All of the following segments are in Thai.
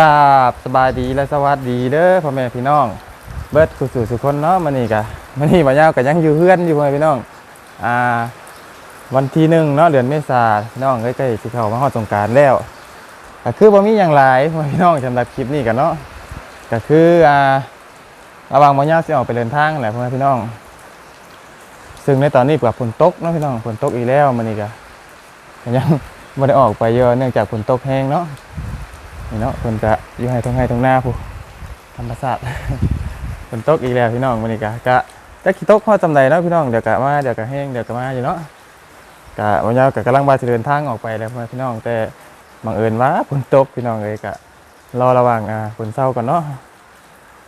กราบสบายดีและสวัสดีเด้อพ่อแม่พี่น้อง เบิร์ดสุสู่สุคนเนาะมื้อนี้กะมื้อนี้บ่ยาวก็ยังอยู่เฮือนอยู่พ่อแม่พี่น้องอ่าวันที่หนึ่งเนาะเดือนเมษาพี่น้องใกล้ๆสิเข้ามาฮอดสงกรานต์แล้วก็คือบ่มีหยังหลายพ่อแม่พี่น้องสำหรับคลิปนี้กันเนาะก็คืออ่าระหว่างบ่ยาวสิออกไปเดินทางแหละพ่อแม่พี่น้อง ซึ่งในตอนนี้กับฝนตกเนาะพี่น้องฝนตกอีกแล้วมื้อนี้ก็ก็ยังบ่ได้ออกไปเยอะเนื่องจากฝนตกแห้งเนาะ นี่เนาะเพิ่นก็อยู่ให้ทงให้ทงหน้าผู้ธรรมศาสตร์ฝนตกอีกแล้วพี่น้องมื้อนี้ก็กะจักสิตกพอจำาใดเนาะพี่น้องเดี๋ยวก็มาเดี๋ยวก็แห้งเดี๋ยวก็มาอยู่เนาะกะวันยาวก็กำลังว่าจะเดินทางออกไปแล้วพี่น้องแต่บังเอิญว่าฝนตกพี่น้องเอ้ยก็รอระว่างอ่าฝนเศร้าก่อนเนาะ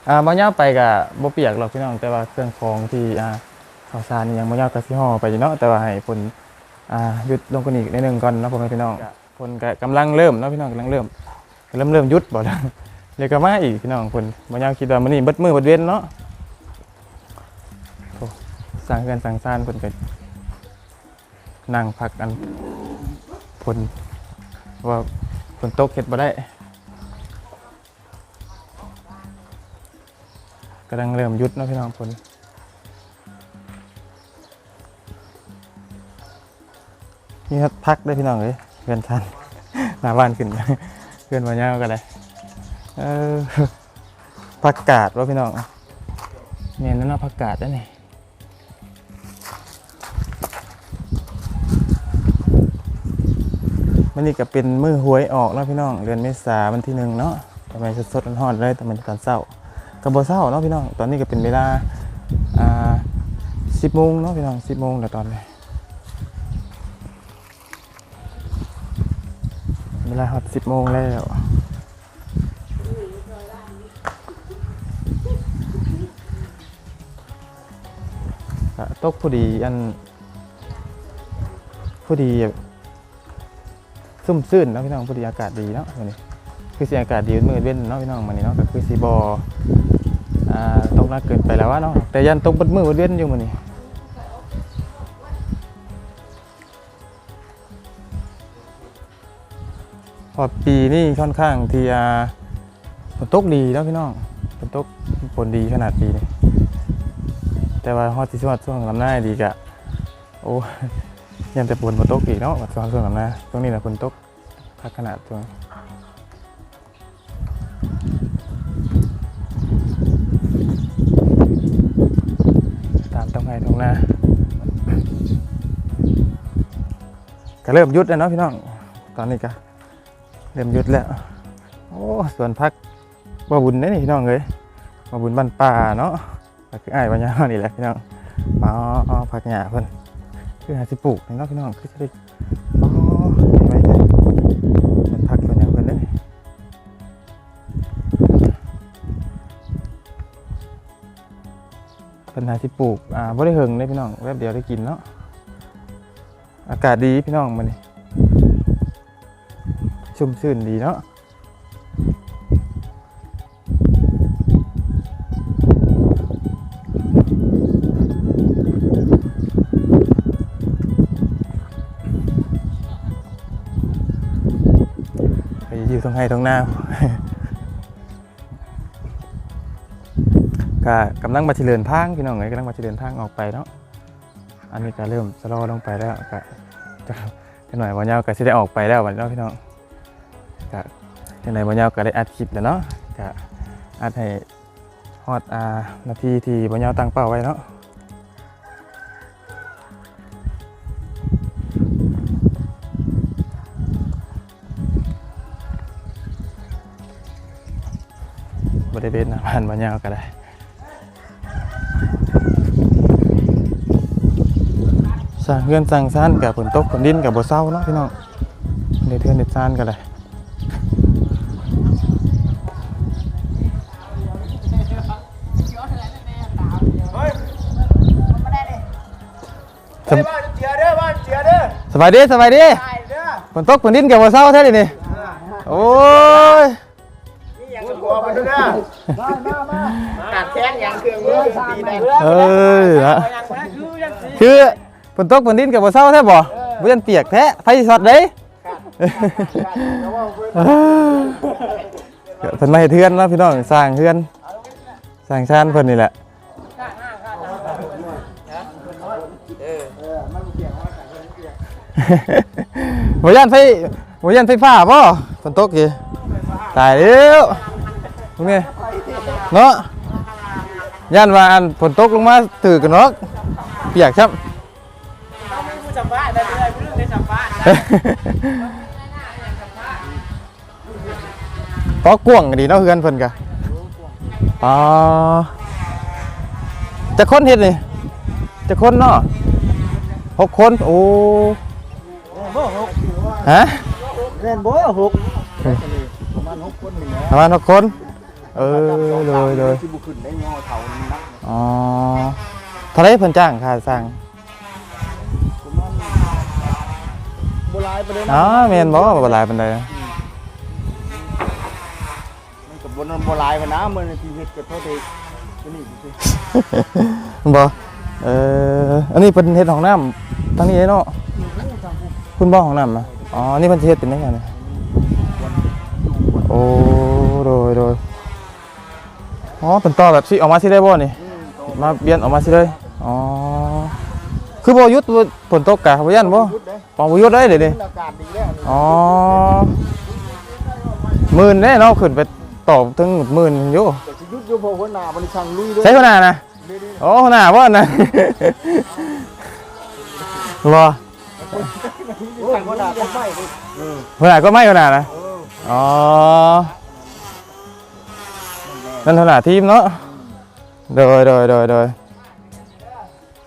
อ่าบ่ยาวไปก็บ่เปียกหรอกพี่น้องแต่ว่าเครื่องของที่อ่าข้าวสารนี่ยังบ่ยาวก็สิห่อไปอยู่เนาะแต่ว่าให้ฝนอ่าหยุดลงกันอีกนิดนึงก่อนเนาะพ่อแม่พี่น้องฝนก็กำลังเริ่มเนาะพี่น้องกำลังเริ่ม เริ่มเริ่มยุดบ่แล้วเดี๋ยก็มาอีกพี่น้องคนบ่ยาวคิดว่ามื้อนี้เบิดมือเบิดเว้นเนาะสร้างเรือนสร้างซานเพิ่นก็นั่งพักกันฝนว่าฝนตกเฮ็ดบ่ได้กำลังเริ่มยุดเนาะพี่น้องฝนนี่ครับพักได้พี่น้องเอ้ยเรือนทันหน้าบ้านขึ้น พื่อนมาเงากันเลยเออผักกาดว่าพี่น้องเมนนั่นเนาะผักกาดได้นี่มันนี่ก็เป็นมือหวยออกเนาะพี่น้องเดือนเมษาวันที่หนึ่งเนาะทำไมสดๆร้อนๆเลยแต่มันตอนเศร้ากับโบเศร้าเนาะพี่น้องตอนนี้ก็เป็นเวลาอ่าสิบโมงเนาะพี่น้องสิบโมงแต่ตอนนี้ เวลาฮอตสิบโมงแล้วตกพอดีอันพอดีซุ่มซื่นเนาะพี่น้องพอดีอากาศดีเนาะวันนี้คือสีอากาศดีมืดเว้นเนาะพี่น้องวันนี้เนาะก็คือสีบออ่าตกนักเกินไปแล้ววะเนาะแต่ยันตกเบดมือเบดเว้นอยู่มันนี้ พอปีนี่ค่อนข้างที่จะฝนตกดีแล้วพี่น้องฝนตกฝนดีขนาดปีนี้แต่ว่าฮอตที่สุดช่วงลำหน้าดีกะโอ้ยังแต่ฝนฝนตกอีกเนาะช่วงช่วงลำหน้าช่วงนี้แหละฝนตกคักขนาดช่วตามต้องไงตรงหน้าก็เริ่มยุดแล้วเนาะพี่น้องตอนนี้ก็ เริ่มยุดแล้ว โอ้สวนพักบ่บุญนี่พี่น้องเลยบ่บุญบ้านป่าเนาะก็คืออ้ายปัญญานี่แหละพี่น้องอ๋อพักหญ้าเพิ่นคือหาสิปลูกนี่เนาะพี่น้องคือจะได้อ๋อเห็นไหมเจ้สวนพักสวนหยังเพิ่นได้นี่เพิ่นหาสิปลูกอ่าบ่ได้เฮิงเลยพี่น้องแวบเดียวได้กินเนาะอากาศดีพี่น้องมื้อนี้ ชุ่มชื่นดีเนาะไปอยู่ตรงให้ตรงหน้าก็กำลังมาเฉลินทางพี่น้องไงกำลังมาเฉลินทางออกไปเนาะอันนี้ก็เริ่มสะลอลงไปแล้วก็จะจะหน่อยวันยาวก็จะได้ออกไปแล้ววันนี้พี่น้อง ก็จังไดบ่ยาวก็ได้อัดคลิปแล้วเนาะก็อัดให้ฮอดอ่านาทีที่บ่ยาวตั้งเป้าไว้เนาะบ่ได้เบ็ดนะผ่านบ่ยาวก็ได้สร้างเฮือนสร้างซ่านกับฝนตกฝนดินกับบ่เศร้าเนาะพี่น้องเด็ดเทือนเด็ดซ่านก็ได้ บายดีสบายดีใช่เด้อฝนตกฝนดินกับบ่เศร้าแท้ดินี่โอ้ยนี่ยังกลัวมันเด้อมามามากัดแข้งยังเครื่องมือตีได้เอ้ยนะยังนะคือยังสีคือฝนตกฝนดินกับบ่เศร้าแท้บ่บ่ยันเปียกแท้ไฟสิช็อตเด้แล้วว่าเพิ่นเอ้ยมเพิ่นมาเฮ็ดเฮือนเนาะพี่น้องสร้างเฮือนสร้างชานเพิ่นนี่แหละ บ่ย่านไฟบ่ย่านไฟฟ้าบ่ฝนตกอยู่ตายแล้วพวกนี้เนาะย่านว่าอันฝนตกลงมาถือกันเนาะเปียกครับผู้สัมภาษณ์ได้เลยผู้ได้สัมภาษณ์พอกวงดีเนาะเฮือนเพิ่นกะอ๋อจะค้นเฮ็ดนี่จะค้นเนาะหกคนโอ้ ฮะเล่นโบ้หกประมาณหกคนหนึ่งนะประมาณหกคน เออเลยเลยที่บุขึ้นได้งอเท่านั้นนักอ๋อเท่าไรเพิ่นจ้างค่าสร้างโบราณไปเลยอ๋นะอแม่นบ่บ่หลายปานใดมันกับบนโบราณไปนะเมื่อทีเฮ็ดกับเท่าเด็กนี่สิบ่เอออันนี้เพิ่นเฮ็ดห้องน้ำทางนี้เนาะ คุณบ่ห้องน้ำอะอ๋อ นี่เพิ่นสิเฮ็ดเป็นจังไงนี่ยโอ้โดยโดยอ๋อเพิ่นต่อแบบสิออกมาสิได้บ่นี่ มาเปลี่ยนออกมาสิเลย อ๋อ คือบ่ยุดฝนตกกะบ่ยันบ่ปองบ่ยุดได้เด้เด้อากาศดีแล้วอ๋อหมื่นแน่เนาะขึ้นไปตอบถึงหมื่นอยู่แต่ชีวิตอยู่พอหัวหน้ามันางลุยเลยใช้หัวหน้านะโอ้หัวหน้าบ่นะบ่ช่า งหัวหน้าก็ไม่เลยหัวหน้าก็ไม่หัวหน้านะอ๋อนั่นหัวหน้าทีมเนาะโดยโดยโดยโดย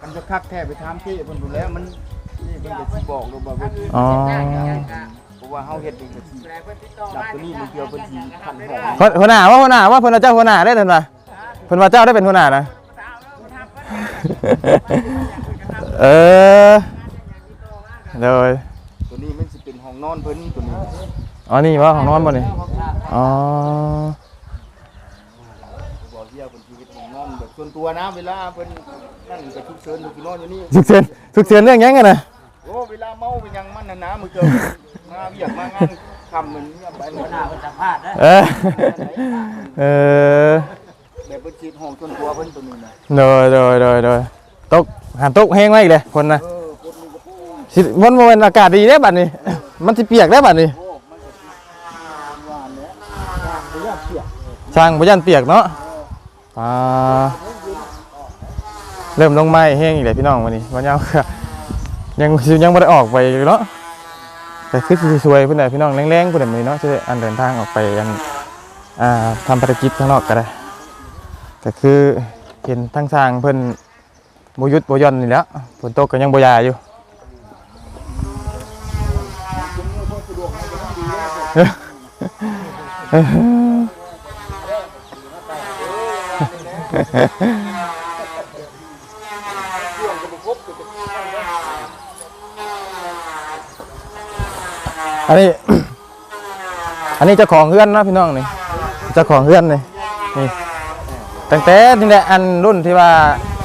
มันจะคักแท้ไปถามที่เพิ่นดูแล้วมันนี่เพิ่นจะสิบอกดูบ่ว่าอ๋อเพราะว่าเฮาเฮ็ดเองก็สิจับตัวนี้มันเกี่ยวเพิ่นสิคันหอมหัวหัวหน้าว่าหัวหน้าว่าเพิ่นว่าเจ้าหัวหน้าได้เพิ่นว่าเพิ่นว่าเจ้าได้เป็นหัวหน้านะเออ โดยตัวนี้มันสิเป็นห้องนอนเพิ่นตัวนี้อ๋อนี่ว่าของนอนบ่นี่อ๋อบอกเที่ยวเพิ่นชีวิตห้องนอนแบบส่วนตัวนะเวลาเพิ่นนั่นก็ทุกเชิญอยู่ที่นอนอยู่นี่สุกเสียนสุกเสียนเรื่องหยังกันนะโอ้เวลาเมาไปยังมันน่ะนะมือเจอมาเวียกมางานคำเหมือนเนี่ยไปหน้าเพิ่นสัมภาษณ์เออเออแบบเพิ่นชีวิตห้องส่วนตัวเพิ่นตัวนี้นะโดยโดยโดยโดยตกหันตกแห้งไว้อีกเลยคนนะเออคนนี้ก็โอ้ สิมันบ่แม่นอากาศดีได้บัดนี้ มันสิเปียกได้บัดนี้สิหวานเนี่ยบ่อยากเสียช่างบ่ยันเปียกเนาะอ่าเริ่มลงไม้แห้งอีกเลยพี่น้องวันนี้วันยาวยังยังบ่ได้ออกไปเนาะแต่คือสวยเพิ่นน่ะพี่น้องแรงๆเพิ่นน่ะมื้อนๆเนาะสิได้อันเดินทางออกไปอันอ่าทำภารกิจข้างนอกก็ได้ก็คือเห็นทั้งทางเพิ่อนบ่หยุดบ่หย่อนนี่แล้วฝนตกก็ยังบ่ยาอยู่ อันนี้ อันนี้เจ้าของเฮือนเนาะพี่น้องนี่เจ้าของเฮือนนี่นี่ตั้งแต่นี่แหละอันรุ่นที่ว่า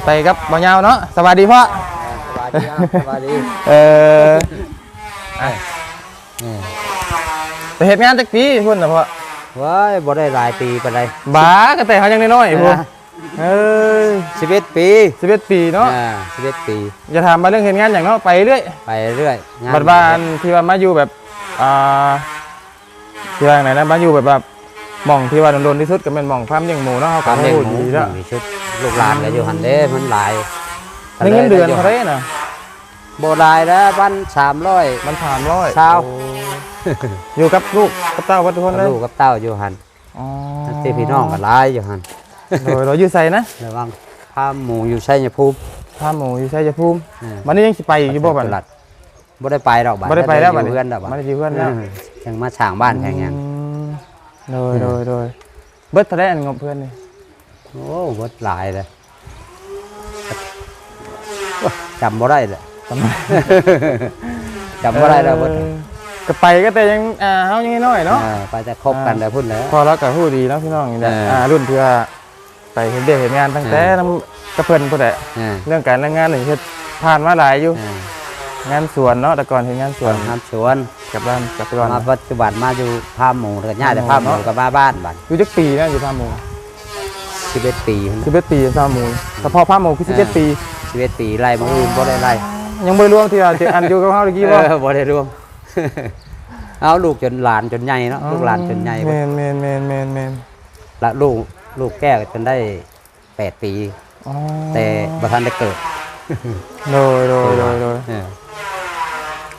ไปกับบ่าวยาวเนาะสวัสดีพ่อสบายดีครับสบายดีเออ อะไปเฮ็ดงานจักปีพุ่นน่ะพ่อว้ายบ่ได้หลายปีปานใดบ้าก็แต่เขายังน้อยๆพุ่นเอ้ยชีวิตปี11ปีเนาะอ่าชีวิตปีอย่าถามมาเรื่องเฮ็ดงานอย่างเนาะไปเรื่อยไปเรื่อยงนบัดบานที่ว่ามาอยู่แบบอ่าที่ว่าไหนนะมาอยู่แบบแบบหม่องที่ว่าโดนๆที่สุดก็เป็นหม่องฟาร์มเลี้ยงหมูเนาะเขาคก็วามเลี้ยงรู้หมูดีแล้วมีชุดลูกหลานก็อยู่หันเด้มันหลายในเงินเดือนเท่าไหรน่ะบ่หลายแล้วบ้าน300มันถามร้อยเช้า อยู่กับลูกกับเต้ากับทุกคนเลยลูกกับเต้าอยู่หันอ๋อที่พี่น้องก็หลายอยู่หันโดยเราอยู่ใส่นะระวังพาหมูอยู่ชัยภูมิฟาร์มหมูอยู่ชัยภูมิอืมวันนี้ยังสิไปอยู่บ่บัดตลาดบ่ได้ไปดอกบัดบ่ได้ไปแล้วบัดอยู่นี้เพื่อนดอกบัดบ่ได้อยู่เพื่อนแล้วอืมยังมาช่างบ้านแพงหยังอืมโดยโดยโดยเบิดเท่าไหรอันงบเพื่อนนี่โอ้บ่หลายเลยโอ้ยจำบ่ได้เลยจำไม่จำบ่ได้แล้วเบิด เออก็ไปก็แต่ยังอ่าเฮายังน้อยเนาะเออไปจะคบกันแล้วพุ่นแล้ว พอแล้วก็ฮู้ดีเนาะพี่น้องนี่แหละเอออ่อ่ารุ่นที่ว่าไปเฮ็ดเด็กเฮ็ดงานตั้งแต่เออนำกับเพิ่นพุ่นแหละเออเรื่องการเรื่องงานนี่เฮ็ดผ่านมาหลายอยู่เอองานสวนเนาะแต่ก่อนเห็นงานสวนทำสวนกับบ้านกับก่อนมาปัจจุบันมาอยู่พาหมูแล้วก็ย่าแต่พาหมูกับบ้าบ้านบัดอยู่จักปีนะอยู่ผ้าหมูสิบเอ็ดปีสิบเอ็ดปีผ้าหมูเฉพาะผ้าหมูคือสิบเอ็ดปีสิบเอ็ดปีไล่มาอื่นบ่ได้ไล่ยังไม่รวมที่ว่าที่อันอยู่กับเขาเมื่อกี้เอว่าอบ่ได้รวม เอาลูกจนหลานจนใหญ่เนาะลูกหลานจนใหญ่แมนแมนแมนแมนแมนละลูกลูกแก้วจนได้แปดปีอ๋อแต่บ่ทันได้เกิดโดยโดยโดยโดยเออ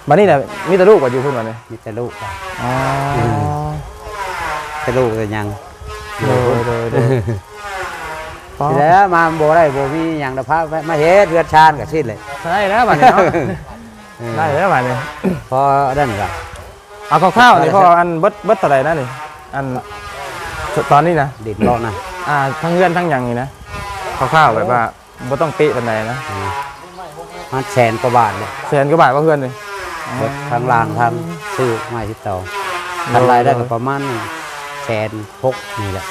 บัดนี้น่ะมีแต่ลูกว่าอยู่เพิ่นบัดนี้มีแต่ลูกอะอ๋อแต่ลูกก็ยังโดยโดยโดยอ๋อทีแล้วมาบ่ได้บ่มีหยังดอกพาไปมาเฮ็ดเรือนชานก็สิ้นเลยได้แล้วบัดนี้เนาะ ได้แล้วบัดนี้พอนั่นก็เอาคร่าวๆนี่พออันเบิดเบิดเท่าไหร่นะนี่อันตอนนี้นะดิดเลาะนะอ่าทั้งเงื่อนทั้งหยังนี่นะคร่าวๆแบบว่าบ่ต้องเป๊ะปานใดนะมันแสนกว่าบาทเลยแสนกว่าบาทว่าเพื่อนเลยเบิดทั้งลางทั้งซื้อไม้ที่เตาทำรายได้ก็ประมาณแสนหกนี่แหละ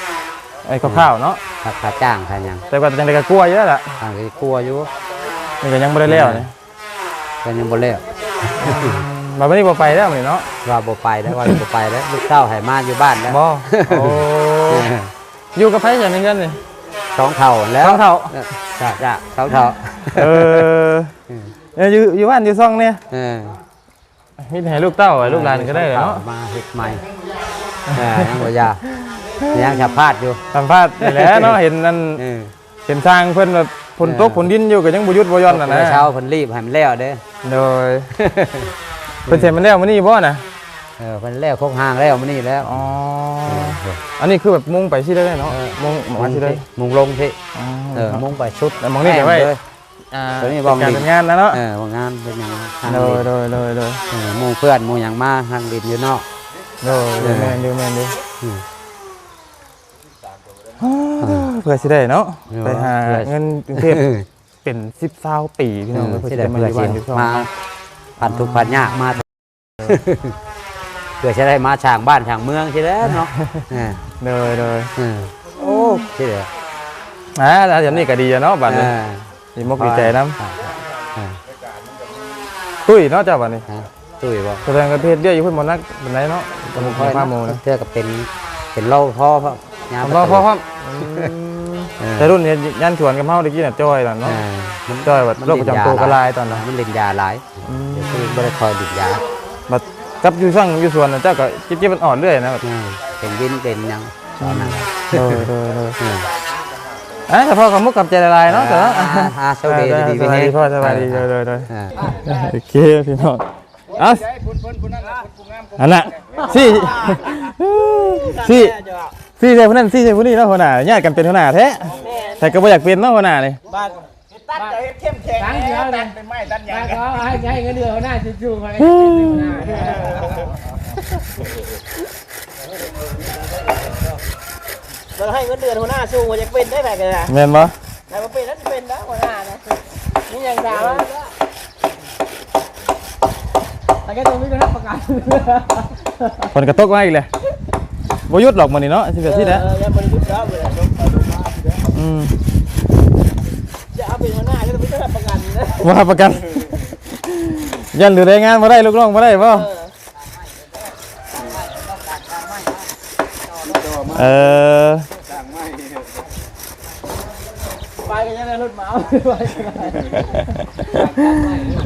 ไอ้คร่าวๆเนาะค่าค่าจ้างค่าหยังแต่ว่าจังไดก็กลัวเยอะแหละทางก็กลัวอยู่นี่ก็ยังบ่ได้แล้วนี่ ก็ยังบ่แล้วมาบ่นี้บ่ไปแล้วนี่เนาะว่าบ่ไปแล้วว่าบ่ไปแล้วลูกเต้าให้มาอยู่บ้านแล้วบ่โอ้อยู่กับไผจังในเงินนี่สองเท่าแล้วสองเท่าเออจ้ะจ้ะสองเท่าเออเอออยู่อยู่บ้านอยู่ซ่องเนี่ยเออมีแต่ให้ลูกเต้าให้ลูกหลานก็ได้เนาะมาเฮ็ดใหม่เออยังบ่ยายังจะพลาดอยู่สัมภาษณ์นี่แหละเนาะเห็นนั่นเออเห็นสร้างเพิ่นแบบ ฝนตกฝนดินอยู่ก็ยังบ่หยุดบ่หย่อนน่ะนะเช้าเพิ่นรีบให้มันแล้วเด้อโดยเพิ่นเสร็จมันแล้วมื้อนี้บ่น่ะเออเพิ่นแล้วคกหางแล้วมื้อนี้แล้วอ๋ออันนี้คือแบบมุ่งไปที่เลยเนาะมุ่งหมอที่เลยมุงลงที่อ๋อเออมุงไปชุดแต่มองนี่เดี๋ยวไว้เลยอ่าตัวนี้บอกการดิเป็นงานนะเนาะเออว่างานเป็นหยังทางโดยดินโดยโดยโดยเออหมู่เพื่อนหมู่หยังมาทางดินอยู่นอกโดยโดยแม่นอยู่แม่นอยู่อืม เพื่อสิได้เนาะเออไปหาเพื่อเงินกรุงเทพเป็นสิบเศร้าปีพี่น้องเออเพื่อที่สิได้ได้มาเพื่ออยู่บ้านอยู่สิช่องมาพันทุกข์พันยากมาเพื่อจะได้มาช่างบ้านช่างเมืองใช่แล้วเนาะเออโดยโดยเออโอ้ใช่เลยอ่าแล้วอย่างนี้ก็ดีอะเนาะบัดนี้เออดีมกดีใจน้เออำตุ้ยเนาะเจ้าบัดนี้ฮะตุ้ยบอกแสดงกับเพศเดียวอยู่เพิ่นบ่นักเป็นไรเนาะตำรวจข้าโมงนะเทื่อกับเป็นเป็นเล่าพ่อพ่อผมรอพ่อครับเออ แต่รุ่นนี้ยันชวนกับเฮาตะกี้น่ะจ้อยล่ะเอเนาะอมันจ้อยว่าโรคประจำตัวก็ลายตอนนั้นมันเล่นยาหลายอืมเดี๋ยวคือบ่ได้คอยดิบยาบัดกับอยู่ช่างอยู่สวนน่ะเจ้าก็จิ๊บๆมันอ่อนเรื่อยนะแบบเออเป็นวินเป็นหยังตอนนั้นโดยโดยโดยเอออะแต่พ่อกับมุกกับใจละลายเนาะเถอะอ่าอ่าสวัสดีอ่าดีสวัสดีพ่อสวัสดีโดยโดยโดยเออโอเคพี่น้องเอ้าอันน่ะสี่สี่ สี่ใช่ผู้นั้นสี่ใช่ผู้นี้เนาะหัวหน้าญาติกันเป็นหัวหน้าแท้แต่ก็บ่อยากเป็นเนาะหัวหน้านี่บ้านตัดจะเฮ็ดเข้มแข็งตัดเป็นไม้ตัดหยังก็ให้ให้เงินเดือนหน้าจู่ๆมาให้หน้าเราให้เงินเดือนหัวหน้าสู้ว่าจะเป็นได้แบบกันนะแม่นบ่แต่ว่าเป็นแล้วจะเป็นนะหัวหน้านะนี่ยังดาวแต่แกตรงนี้ก็รับประกันฝนกระตกมาอีกเลย บ่หยุดหรอกมื้อนี้เนาะสิเบียที่แล้วเออยังบริสุทธิ์แล้วเลยอืมจะเอาเป็นหัวหน้าก็ต้องไม่ได้รับประกันนะบ่รับประกัน ยันหรือรายงานบ่ได้ลูกน้องบ่ได้บ่เออไปกันยังไงรถเหมา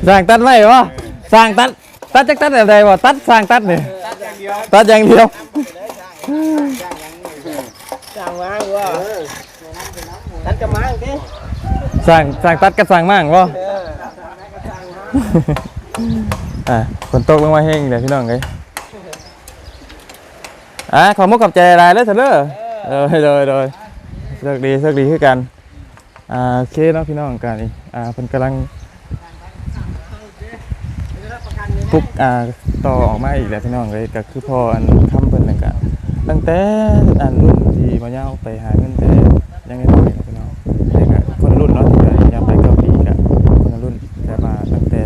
สร้างตัดไว้บ่สร้างตัดตัดจักตัดแบบใดบ่ตัดสร้างตัดนี่ตัดอย่างเดียว จ้างมาว่าตัดกระมังดิสร้างสร้างตัดกับสร้างมั่งบ่เอออะฝนตกลงมาแห้งเดี๋ยวพี่น้องเอ้ยอะขอมุกกับใจหลายเลยเถอะเด้อเออโดยโดยโชคดีโชคดีคือกันอ่าโอเคเนาะพี่น้องกันอีกอ่าเพิ่นกำลังปุ๊กอ่าต่อออกมาอีกแล้วพี่น้องเลยก็คือพออันคำเพิ่นนั่นก็ ตั้งแต่อันรุ่นที่มาเย้าไปหาเงินแต่ยังไงน้อยนะพี่น้องแต่ก็คนรุ่นเนาะที่ว่ายังไปเก้าปีก็คนรุ่นแต่มาตั้งแต่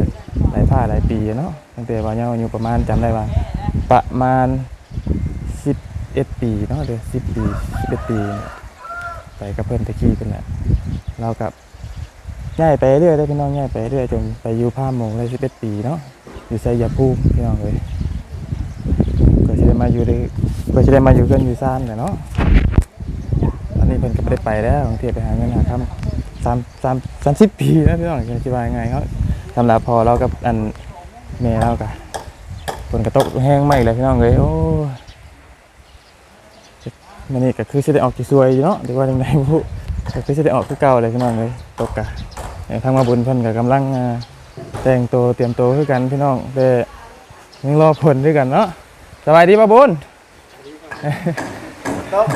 หลายผ้าหลายปีเนาะตั้งแต่ว่าเย้าอายุประมาณจำได้ว่าประมาณ11ปีเนาะเด้อ10ปี11ปีไปกับเพื่อนตะกี้เป็นแหละเรากับย้ายไปเรื่อยได้พี่น้องย้ายไปเรื่อยจนไปอยู่ผ้าโมงเลย11ปีเนาะอยู่ไสยาภูมิพี่น้องเลยก็สิได้มาอยู่ได้ ก็สิได้มาอยู่กันอยู่ซ่านแหละเนาะตอนนี้เพิ่นก็บ่ได้ไปแล้วบางทีไปหาเงินหาคำสามสามสามสิบปีแล้วพี่น้องจะอธิบายยังไงเขาสำหรับพอเรากับอันแม่เรากะฝนกระตกแห้งไหมเลยพี่น้องเลยโอ้ยมันนี่ก็คือสิได้ออกกี่ซวยอยู่เนาะหรือว่าจังไดผู้ก็คือสิได้ออกคือเก่าเลยพี่น้องเลยตกกะเดี๋ยวทางมาบุญเพิ่นก็กำลังอ่าแต่งตัวเตรียมตัวคือกันพี่น้องแต่ยังรอผลด้วยกันเนาะสบายดีป่ะบุญ ตก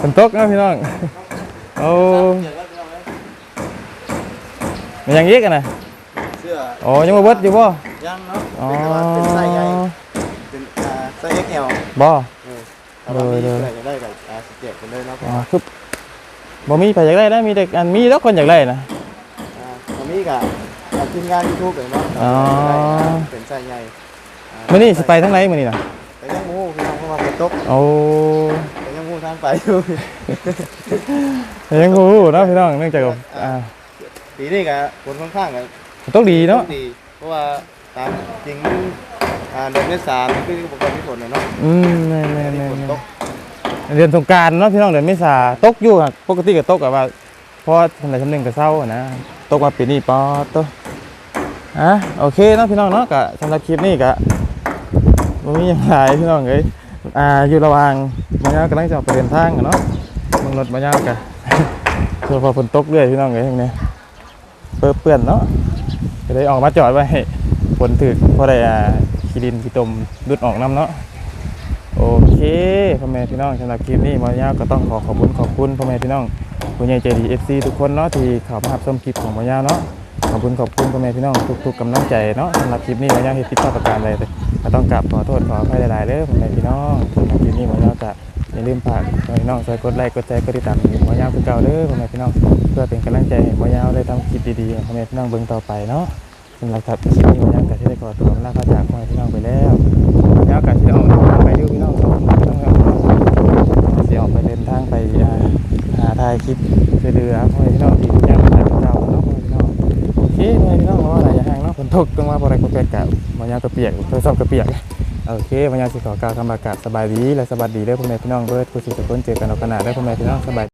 ฝนตกเนาะพี่น้องโอ้มันยังยีกกันนะเสื้อโอ้ยังมาเบิดอยู่บ่ยังเนาะอ๋อเป็นว่าเป็นไส้ใหญ่เป็นอ่าไส้ XL บ่ถ้าว่ามีเลยอะไรจะได้กับอ่า17กันเลยเนาะอ๋อคือบ่มีไผอยากได้นะมีแต่อันมีแล้วคนอยากได้นะอ่าตอนนี้ก็อ่าทีมงาน YouTube เลยเนาะอ๋อเป็นไส้ใหญ่ามื้อนี้สิไปทางไหนมื้อนี้น่ะไปยังงูพี่น้องเพราะ ว่าฝนตกโอ้ไปยังงูทางไปอยู่ ยังฮู้เนาะพี่น้องเนื่องจากว่าอ่าปีนี้ก็ฝนค่อนข้างก็ฝนตกดีเนาะดีเพราะว่าตามจริงอ่าเดือนเมษามันคือปกติฝนน่ะเนาะอืมแม่อันนี้ฝนตกๆๆเดือนสงกรานต์เนาะพี่น้องเดือนเมษาตกอยู่อะปกติก็ตกอะว่าพอทำไหนทำหนึ่งก็เศร้าอะนะตกมาปีนี้ปอตกอะโอเคเนาะพี่น้องเนาะก็สำหรับคลิปนี้ก็บ่มีหยังหลายพี่น้องเอ้ย อ่าอยู่ระหว่างบ่ยาวกำลังจะออกไปเดินทางอะเนาะมึงรถบ่ยาวกะส่วนพอฝนตกเรื่อยพี่น้องเอ้ยอย่างนี้เปื้อเปื้อนเนาะก็เลยออกมาจอดไว้ฝนถึกพอได้อ่าขี้ดินขี้ตมดุดออกน้ำเนาะโอเคพ่อแม่พี่น้องสำหรับคลิปนี้มอยาวก็ต้องขอขอบคุณขอบคุณพ่อแม่พี่น้องผู้ใหญ่ใจดีเอฟซีทุกคนเนาะที่เข้ามารับชมคลิปของมอยาวเนาะขอบคุณขอบคุณพ่อแม่พี่น้องทุกๆกำลังใจเนาะสำหรับคลิปนี้มอยาวเฮ็ดผิดพลาดประการใดเลย ก็ต้องกราบขอโทษขออภัยหลายๆเด้อพ่อแม่พี่น้องสำหรับคลิปนี้หมอยาวก็อย่าลืมฝากพ่อแม่พี่น้องช่วยกดไลค์กดแชร์กดติดตามหมอยาวคือเก่าเด้อพ่อแม่พี่น้องเพื่อเป็นกำลังใจให้หมอยาวได้ทำคลิปดีๆให้พ่อแม่พี่น้องเบิ่งต่อไปเนาะสำหรับครับคลิปนี้หมอยาวก็ได้ขอตัวลาพระจากพ่อแม่พี่น้องไปแล้วแล้วก็ที่ออกเดินทางไปอยู่พี่น้องต้องต้องสิออกไปเดินทางไปหาถ่ายคลิปช่เหลือพ่อแม่พี่น้องที่ยังไม่ได้เก่าเนาะพ่อแม่พี่น้องโอ เคพ่อแม่พี่น้องเพราว่าอะไรอย่าห่างเนาะฝนตกต้องว่าบ่ได้ก็เปียกกะมันยาวก็เปียกโทรศัพท์ก็เปียกโอเคมันยาวสิขอกล่าวคำประกาศสบายดีและสวัสดีเด้อพ่อแม่พี่น้องเบิดผู้สิทุกคนเจอกันเอาขนาดเด้อพ่อแม่พี่น้องสบาย